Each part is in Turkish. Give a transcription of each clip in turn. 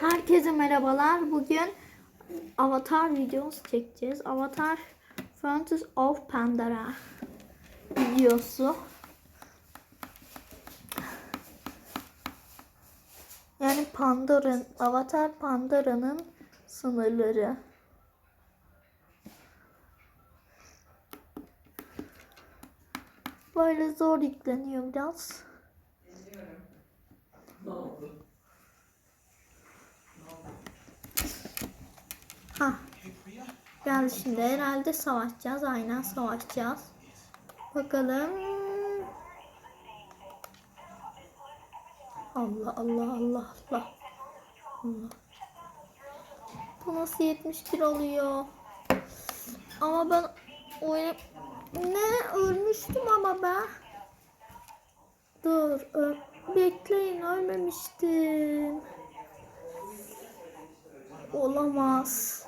Herkese merhabalar. Bugün Avatar videosu çekeceğiz. Avatar Frontiers of Pandora videosu. Yani Pandora'nın, Avatar Pandora'nın sınırları. Böyle zor yükleniyor biraz. Ha. Geldi şimdi herhalde savaşacağız. Aynen savaşacağız. Bakalım. Allah Allah Allah Allah. Allah. Bu nasıl 71 oluyor? Ama ben oyun ne ölmüştüm ama ben. Dur, ö- bekleyin ölmemiştim. Olamaz.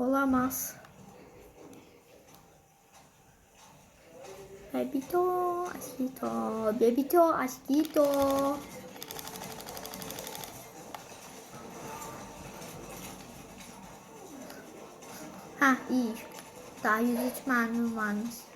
Olamaz. Bebito, aşkito, bebito, aşkito. Ha iyi. Daha 103 mermim varmış.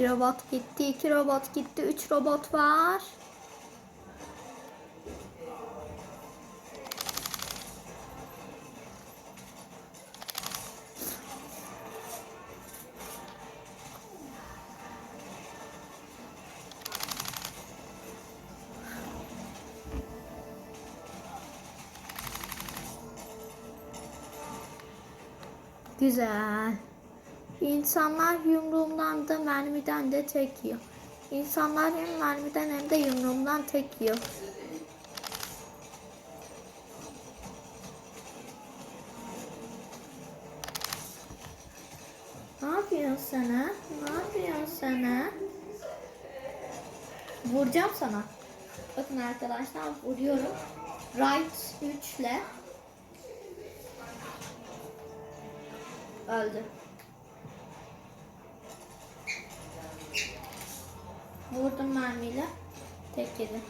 Bir robot gitti, iki robot gitti, üç robot var. Güzel. İnsanlar yumruğumdan da mermiden de tek yiyor. İnsanlar hem mermiden hem de yumruğumdan tek yiyor. Ne yapıyorsun sana? Ne yapıyorsun sana? Vuracağım sana. Bakın arkadaşlar vuruyorum. Right 3 ile öldü. Vurdum mermiyle. Tek yedi.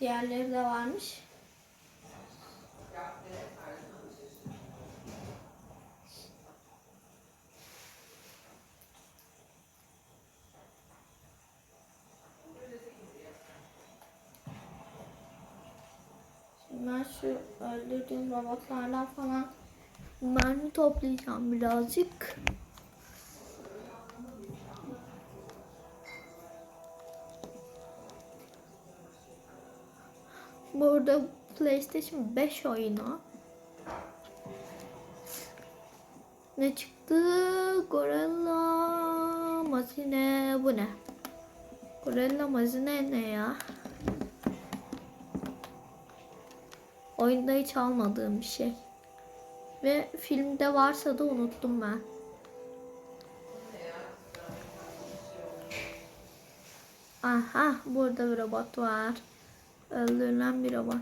Diğerleri de varmış. Şimdi ben şu öldürdüğüm robotlardan falan mermi toplayacağım birazcık. Burada PlayStation 5 oyunu. Ne çıktı? Gorilla Mazine bu ne? Gorilla Mazine ne ya? Oyunda hiç almadığım bir şey. Ve filmde varsa da unuttum ben. Aha burada bir robot var. Öldürülen bir robot.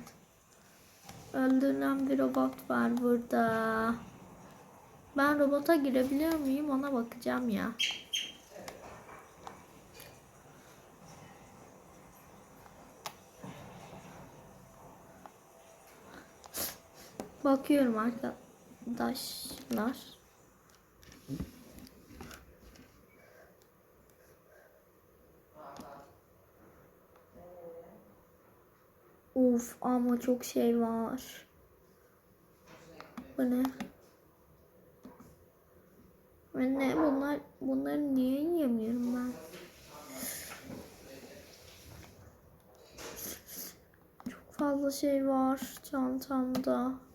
Öldürülen bir robot var burada. Ben robota girebiliyor muyum ona bakacağım ya. Bakıyorum arkadaşlar. Uf ama çok şey var. Bu ne? Ve ne bunlar bunları niye yiyemiyorum ben? Çok fazla şey var çantamda.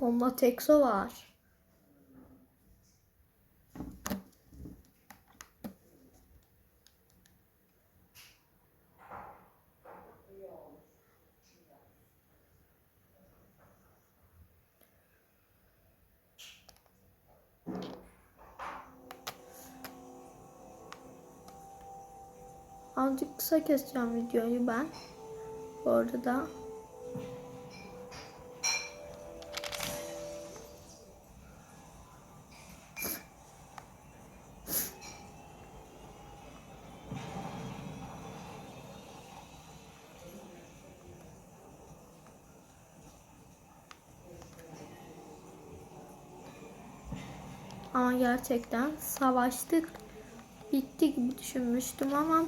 Combat Exo var. Azıcık kısa keseceğim videoyu ben. Bu arada. Ama gerçekten savaştık. Bitti gibi düşünmüştüm ama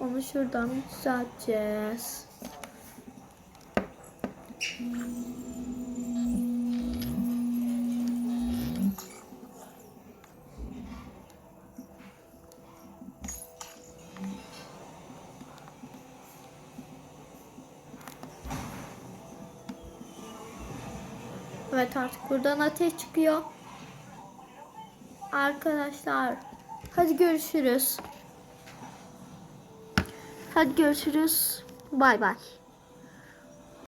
onu şuradan düzelteceğiz. Evet artık buradan ateş çıkıyor. Arkadaşlar hadi görüşürüz. Hadi görüşürüz. Bay bay.